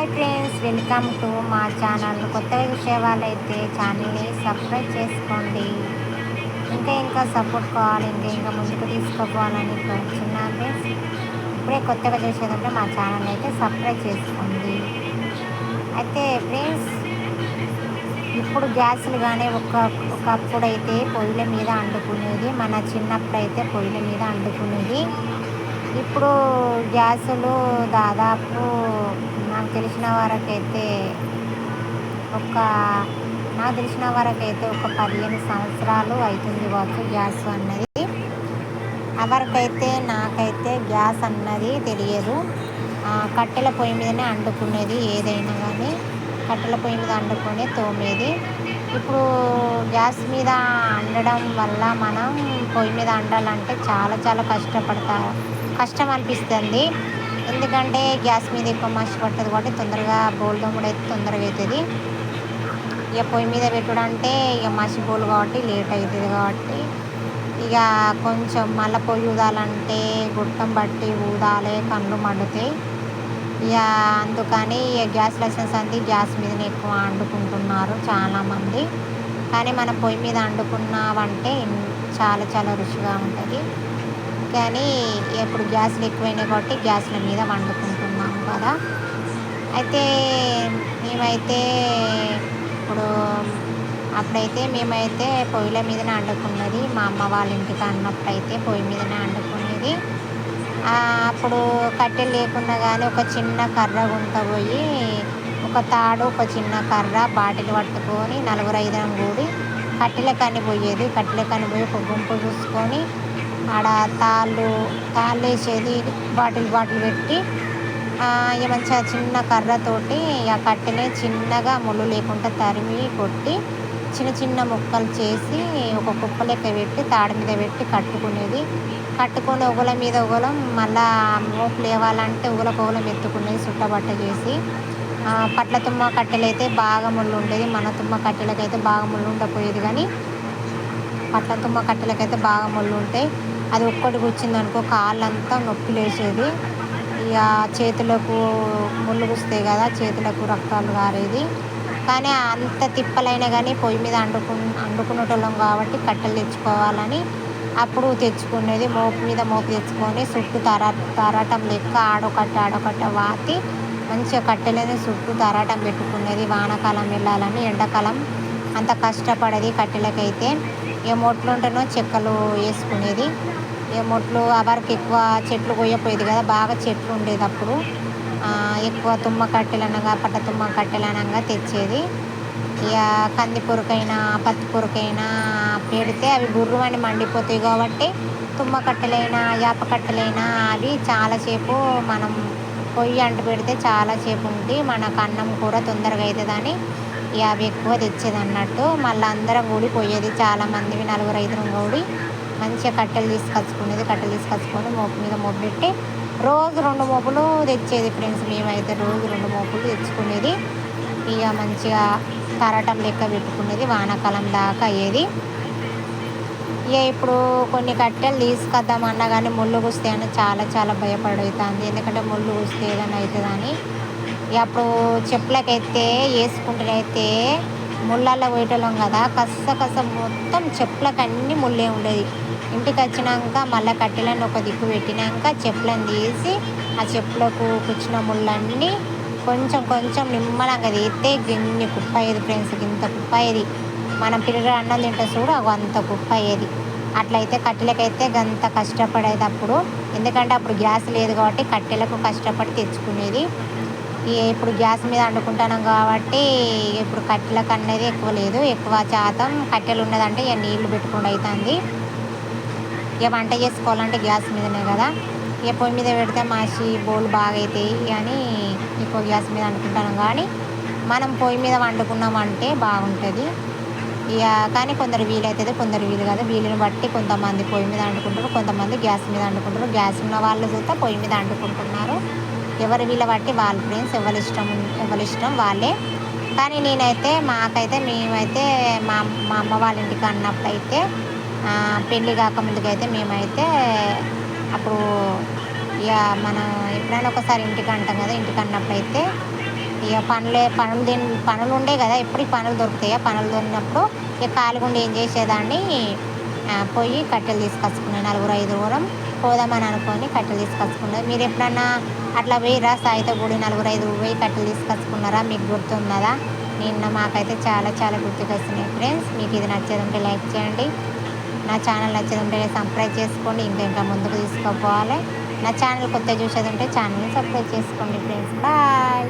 Hi friends welcome to మా channel కొత్తగా విషయవాళ్ళు అయితే ఛానల్ని సబ్స్క్రైబ్ చేసుకోండి. ఇంకా ఇంకా సపోర్ట్ కావాలి ఇంకా ఇంకా ముందుకు తీసుకుపోవాలని చిన్న ఫ్రెండ్స్ ఇప్పుడే కొత్తగా చేసేదంటే మా ఛానల్ అయితే సబ్స్క్రైబ్ చేసుకోండి. అయితే ఫ్రెండ్స్ ఇప్పుడు గ్యాసులు కానీ ఒక ఒకప్పుడు అయితే పొయ్యిల మీద వండుకునేది మన చిన్నప్పుడు అయితే పొయ్యిల మీద వండుకునేది ఇప్పుడు గ్యాసులు దాదాపు నాకు తెలిసిన వరకైతే ఒక నాకు తెలిసిన వరకైతే ఒక పదిహేను సంవత్సరాలు అవుతుంది కావచ్చు గ్యాస్ అన్నది. ఎవరికైతే నాకైతే గ్యాస్ అన్నది తెలియదు. కట్టెల పొయ్యి మీదనే అండుకునేది ఏదైనా కానీ కట్టెల పొయ్యి మీద అండుకొని తోమేది. ఇప్పుడు గ్యాస్ మీద వండడం వల్ల మనం పొయ్యి మీద వండాలంటే చాలా చాలా కష్టపడతారు. కష్టం అనిపిస్తుంది ఎందుకంటే గ్యాస్ మీద ఎక్కువ మసి పడుతుంది కాబట్టి తొందరగా బోల్డ్ దమ్ముడు అయితే తొందరగా అవుతుంది. ఇక పొయ్యి మీద పెట్టుడు అంటే ఇక మసి బోల్ కాబట్టి లేట్ అవుతుంది కాబట్టి ఇక కొంచెం మళ్ళీ పొయ్యి ఊదాలంటే గుట్టం బట్టి ఊదాలి కళ్ళు మండుతాయి. ఇక అందుకని ఇక గ్యాస్ లైసెన్స్ అంది. గ్యాస్ మీదనే ఎక్కువ వండుకుంటున్నారు చాలామంది. కానీ మన పొయ్యి మీద వండుకున్నావంటే చాలా చాలా రుచిగా ఉంటుంది. కానీ ఇప్పుడు గ్యాస్లు ఎక్కువైనాయి కాబట్టి గ్యాస్ల మీద వండుకుంటున్నాం కదా. అయితే మేమైతే ఇప్పుడు అప్పుడైతే మేమైతే పొయ్యిల మీదనే వండుకున్నది. మా అమ్మ వాళ్ళ ఇంటికి అన్నప్పుడైతే పొయ్యి మీదనే వండుకునేది. అప్పుడు కట్టెలు లేకున్నా కానీ ఒక చిన్న కర్ర గుంట పోయి ఒక తాడు ఒక చిన్న కర్ర బాటిల్ పట్టుకొని నలుగురు ఐదురం కూడి కట్టెల కని పోయేది. కట్టెల కని పోయి ఒక గుంపు చూసుకొని ఆడ తాళ్ళు తాళ్ళు వేసేది బాటిల్ బాటిల్ పెట్టి ఇక మంచిగా చిన్న కర్రతోటి ఆ కట్టెని చిన్నగా ముళ్ళు లేకుండా తరిమి కొట్టి చిన్న చిన్న ముక్కలు చేసి ఒక కుప్ప లెక్క పెట్టి తాడి మీద పెట్టి కట్టుకునేది. కట్టుకొని ఒకల మీద ఒకలం మళ్ళా మోపు లేవాలంటే ఒకలకు ఒకలం ఎత్తుకునేది సుట్టబట్ట చేసి. పట్ల తుమ్మ కట్టెలు అయితే బాగా ముళ్ళు ఉండేది మన తుమ్మ కట్టెలకైతే బాగా ముళ్ళు ఉండకపోయేది కానీ పట్ల తుమ్మ కట్టెలకైతే బాగా ముళ్ళు ఉంటాయి అది ఒక్కటి కూర్చిందనుకో కాళ్ళంతా నొప్పి లేచేది ఇక చేతులకు ముళ్ళు కదా చేతులకు రక్తాలు కారేది కానీ అంత తిప్పలైనా కానీ పొయ్యి మీద వండుకు వండుకునేటోళ్ళం కాబట్టి కట్టెలు తెచ్చుకోవాలని అప్పుడు తెచ్చుకునేది. మోపు మీద మోపు తెచ్చుకొని చుట్టూ తర తరాటం లెక్క ఆడొకట్ట ఆడొకట్ట వాతి మంచిగా కట్టెలని చుట్టూ తరాటం పెట్టుకునేది. వానాకాలం వెళ్ళాలని ఎండాకాలం అంత కష్టపడేది కట్టెలకైతే. ఏ మొట్లు ఉంటేనో చెక్కలు వేసుకునేది. ఇక మొట్లు అవరికి ఎక్కువ చెట్లు కొయ్యపోయేది కదా బాగా చెట్లు ఉండేది అప్పుడు ఎక్కువ తుమ్మ కట్టెలు అనగా పట్ట తుమ్మ కట్టెలు అనగా తెచ్చేది. ఇక కంది పొరకైనా పత్తి పొరకైనా పెడితే అవి గుర్రుమని మండిపోతాయి కాబట్టి తుమ్మ కట్టెలైనా యాప కట్టెలైనా అవి చాలాసేపు మనం పొయ్యి అంటు పెడితే చాలాసేపు ఉండి మనకు అన్నం కూర తొందరగా అవుతుందని ఇక అవి ఎక్కువ తెచ్చేది అన్నట్టు మళ్ళీ అందరం కూడి పోయేది. చాలామంది నలుగురు ఐదుగురం కూడి మంచిగా కట్టెలు తీసుకొచ్చుకునేది కట్టెలు తీసుకొచ్చుకొని మోపు మీద మోపు పెట్టి రోజు రెండు మోపులు తెచ్చేది ఫ్రెండ్స్. మేమైతే రోజు రెండు మోపులు తెచ్చుకునేది. ఇక మంచిగా కరటం లెక్క పెట్టుకునేది వానాకాలం దాకా అయ్యేది. ఇక ఇప్పుడు కొన్ని కట్టెలు తీసుకొద్దామన్నా కానీ ముళ్ళు కూస్తే అని చాలా చాలా భయపడవుతుంది ఎందుకంటే ముళ్ళు కూస్తే ఏదైనా అవుతుందని అప్పుడు చెప్పులకైతే వేసుకుంటేనైతే ముళ్ళల్లో పోయేటోళ్ళం కదా కస్స కస్స మొత్తం చెప్పులకు అన్ని ముళ్ళే ఉండేది. ఇంటికి వచ్చినాక మళ్ళీ కట్టెలను ఒక దిక్కు పెట్టినాక చెప్పులను తీసి ఆ చెప్పులకు కూర్చున్న ముళ్ళన్నీ కొంచెం కొంచెం నిమ్మలంగా తీస్తే గిన్ని కుప్ప అయ్యేది ఫ్రెండ్స్ ఇంత కుప్ప అయ్యేది. మనం పిల్లలు అన్నం తింటే చూడు అవి అంత కుప్ప అయ్యేది. అట్లయితే కట్టెలకైతే గంత కష్టపడేది అప్పుడు. ఎందుకంటే అప్పుడు గ్యాస్ లేదు కాబట్టి కట్టెలకు కష్టపడి తెచ్చుకునేది. ఇప్పుడు గ్యాస్ మీద వండుకుంటున్నాం కాబట్టి ఇప్పుడు కట్టెలకు అనేది ఎక్కువ లేదు. ఎక్కువ శాతం కట్టెలు ఉన్నదంటే ఇక నీళ్ళు పెట్టుకుండా అవుతుంది ఇక వంట చేసుకోవాలంటే గ్యాస్ మీదనే కదా. ఇక పొయ్యి మీద పెడితే మాసి బోల్ బాగా అవుతాయి అని ఎక్కువ గ్యాస్ మీద అనుకుంటాను. కానీ మనం పొయ్యి మీద వండుకున్నామంటే బాగుంటుంది. ఇక కానీ కొందరు వీలవుతుంది కొందరు వీలు కాదు. వీలుని బట్టి కొంతమంది పొయ్యి మీద వండుకుంటారు కొంతమంది గ్యాస్ మీద వండుకుంటారు. గ్యాస్ ఉన్న వాళ్ళు చూస్తే పొయ్యి మీద వండుకుంటున్నారు. ఎవరి వీళ్ళ బట్టి వాళ్ళ ఫ్రెండ్స్ ఎవరి ఇష్టం ఎవరి ఇష్టం వాళ్ళే. కానీ నేనైతే మాకైతే మేమైతే మా మా అమ్మ వాళ్ళ ఇంటికి అన్నప్పుడైతే పెళ్ళి కాకముందుకైతే మేమైతే అప్పుడు ఇక మనం ఎప్పుడైనా ఒకసారి ఇంటికి అంటాం కదా ఇంటికి అన్నప్పుడైతే ఇక పనులే పనులు దీని పనులు ఉండే కదా ఎప్పుడు పనులు దొరుకుతాయి. పనులు దొరికినప్పుడు ఇక కాలుగుండి ఏం చేసేదాన్ని? పోయి కట్టెలు తీసుకొచ్చుకున్నాయి నలుగురు ఐదుగురం పోదామని అనుకొని కట్టెలు తీసుకొచ్చుకున్నారు మీరు ఎప్పుడన్నా అట్లా పోయిరా సాయితో గుడి నలుగురు ఐదుగురు పోయి కట్టెలు తీసుకొచ్చుకున్నారా? మీకు గుర్తున్నదా నిన్న మాకైతే చాలా చాలా గుర్తుకొస్తున్నాయి ఫ్రెండ్స్ మీకు ఇది నచ్చేది ఉంటే లైక్ చేయండి. నా ఛానల్ నచ్చేది ఉంటే సబ్స్క్రైబ్ చేసుకోండి ఇంకా ఇంకా ముందుకు తీసుకుపోవాలి. నా ఛానల్ కొత్త చూసేది ఉంటే ఛానల్ని సబ్స్క్రైబ్ చేసుకోండి ఫ్రెండ్స్. బాయ్.